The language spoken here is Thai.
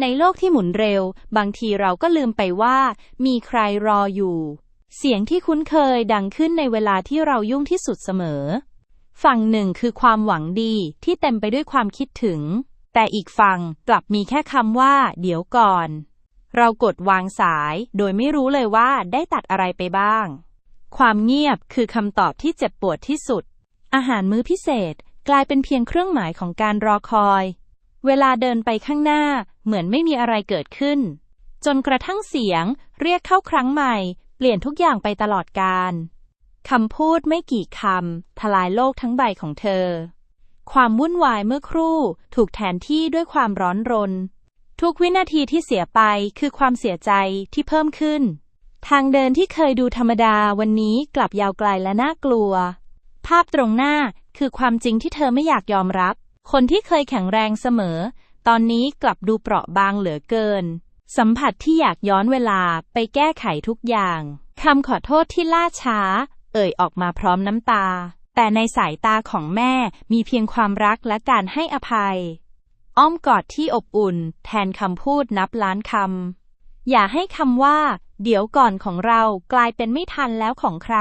ในโลกที่หมุนเร็ว บางทีเราก็ลืมไปว่า มีใครรออยู่ เสียงที่คุ้นเคยดังขึ้นในเวลาที่เรายุ่งที่สุดเสมอ ฝั่งหนึ่งคือความหวังดีที่เต็มไปด้วยความคิดถึง แต่อีกฝั่งกลับมีแค่คำว่า เดี๋ยวก่อน เรากดวางสายโดยไม่รู้เลยว่าได้ตัดอะไรไปบ้าง ความเงียบคือคำตอบที่เจ็บปวดที่สุด อาหารมื้อพิเศษกลายเป็นเพียงเครื่องหมายของการรอคอย เวลาเดินไปข้างหน้า เหมือนไม่มีอะไรเกิดขึ้น จนกระทั่งเสียง เรียกเข้าครั้งใหม่ เปลี่ยนทุกอย่างไปตลอดกาลคำพูดไม่กี่คำทลายโลกทั้งใบของเธอ ความวุ่นวายเมื่อครู่ถูกแทนที่ด้วยความร้อนรน ทุกวินาทีที่เสียไปคือความเสียใจที่เพิ่มขึ้น ทางเดินที่เคยดูธรรมดาวันนี้กลับยาวไกลและน่ากลัว ภาพตรงหน้าคือความจริงที่เธอไม่อยากยอมรับ คนที่เคยแข็งแรงเสมอ ตอนนี้กลับดูเปราะบางเหลือเกิน สัมผัสที่อยากย้อนเวลาไปแก้ไขทุกอย่างคำขอโทษที่ล่าช้า เอ่ยออกมาพร้อมน้ำตา แต่ในสายตาของแม่มีเพียงความรักและการให้อภัย อ้อมกอดที่อบอุ่น แทนคำพูดนับล้านคำอย่าให้คำว่า เดี๋ยวก่อนของเรากลายเป็นไม่ทันแล้วของใคร